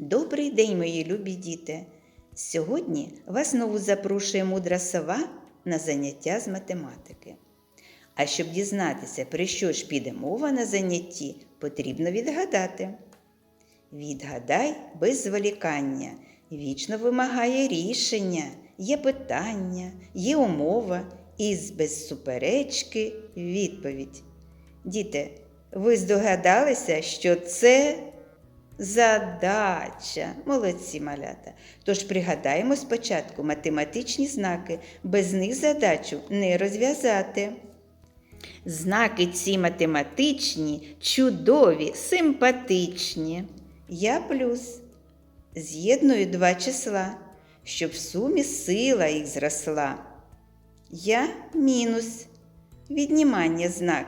Добрий день, мої любі діти! Сьогодні вас знову запрошує мудра сова на заняття з математики. А щоб дізнатися, про що ж піде мова на занятті, потрібно відгадати. Відгадай без зволікання, вічно вимагає рішення, є питання, є умова і без суперечки відповідь. Діти, ви здогадалися, що це задача. Молодці малята. Тож пригадаємо спочатку математичні знаки, без них задачу не розв'язати. Знаки ці математичні, чудові, симпатичні. Я плюс. З'єдную два числа, щоб в сумі сила їх зросла. Я мінус. Віднімання знак.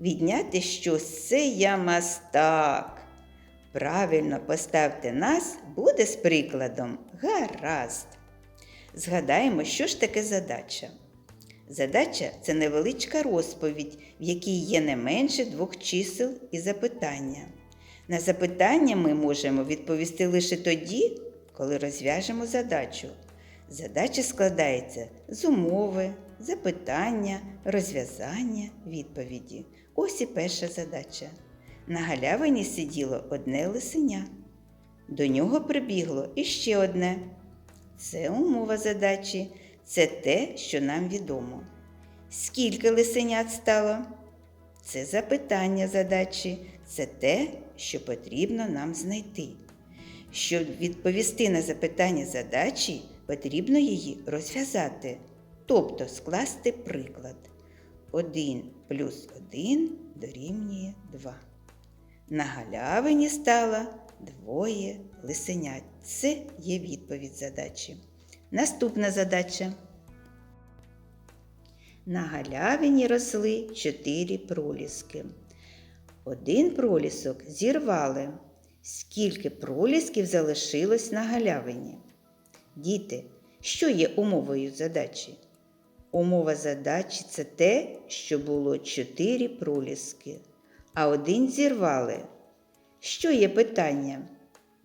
Відняти щось це я мастак. Правильно поставте нас буде з прикладом гаразд. Згадаємо, що ж таке задача. Задача це невеличка розповідь, в якій є не менше двох чисел і запитання. На запитання ми можемо відповісти лише тоді, коли розв'яжемо задачу. Задача складається з умови, запитання, розв'язання, відповіді. Ось і перша задача. На галявині сиділо одне лисеня. До нього прибігло іще одне. Це умова задачі, це те, що нам відомо. Скільки лисенят стало? Це запитання задачі, це те, що потрібно нам знайти. Щоб відповісти на запитання задачі, потрібно її розв'язати, тобто скласти приклад. 1 плюс 1 дорівнює 2. На галявині стало двоє лисенят. Це є відповідь задачі. Наступна задача. На галявині росли чотири проліски. Один пролісок зірвали. Скільки пролісків залишилось на галявині? Діти, що є умовою задачі? Умова задачі це те, що було чотири проліски, а один зірвали. Що є питання?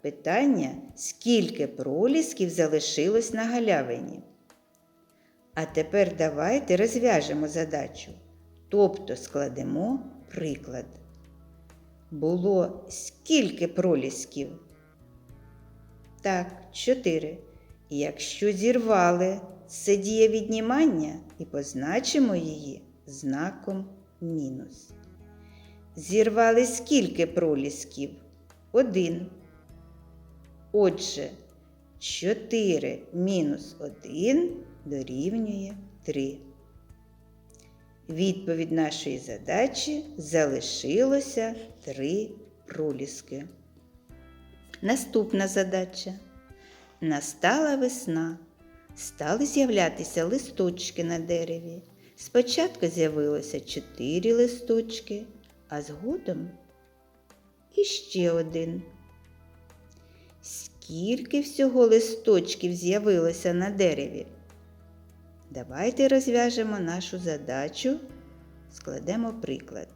Питання, скільки пролісків залишилось на галявині. А тепер давайте розв'яжемо задачу, тобто складемо приклад. Було скільки пролісків? Так, чотири. Якщо зірвали, це дія віднімання і позначимо її знаком мінус. Зірвали скільки пролісків? Один. Отже, 4 мінус 1 дорівнює 3. Відповідь нашої задачі залишилося 3 проліски. Наступна задача. Настала весна. Стали з'являтися листочки на дереві. Спочатку з'явилося 4 листочки, а згодом іще один. Скільки всього листочків з'явилося на дереві? Давайте розв'яжемо нашу задачу, складемо приклад.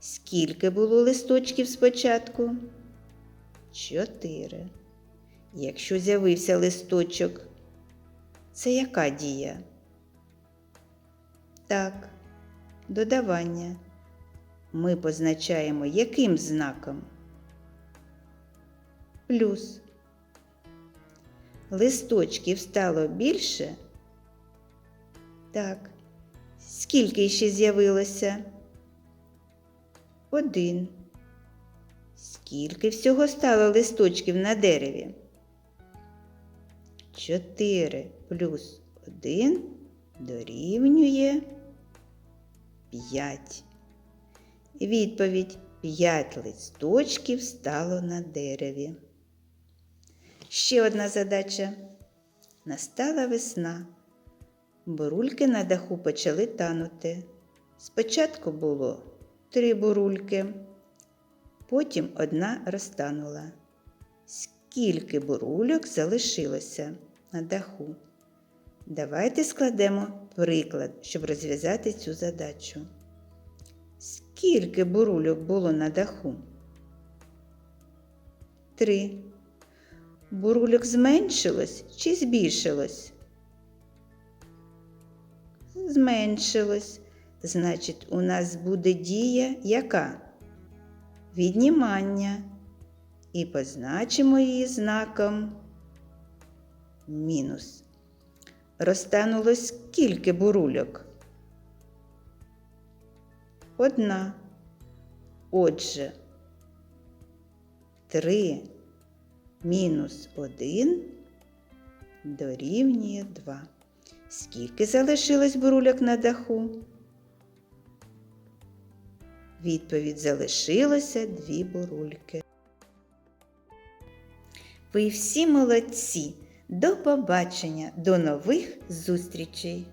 Скільки було листочків спочатку? Чотири. Якщо з'явився листочок, це яка дія? Так, додавання. Ми позначаємо яким знаком? Плюс. Листочків стало більше? Так. Скільки ще з'явилося? Один. Скільки всього стало листочків на дереві? Чотири плюс один дорівнює п'ять. Відповідь п'ять листочків стало на дереві. Ще одна задача. Настала весна. Бурульки на даху почали танути. Спочатку було три бурульки, потім одна розтанула. Скільки бурульок залишилося на даху? Давайте складемо приклад, щоб розв'язати цю задачу. Скільки бурульок було на даху? Три. Бурульок зменшилось чи збільшилось? Зменшилось. Значить, у нас буде дія яка? Віднімання. І позначимо її знаком мінус. Розтануло скільки бурульок? Одна. Отже, 3 мінус 1 дорівнює 2. Скільки залишилось бурульок на даху? Відповідь залишилося дві бурульки. Ви всі молодці. До побачення, до нових зустрічей!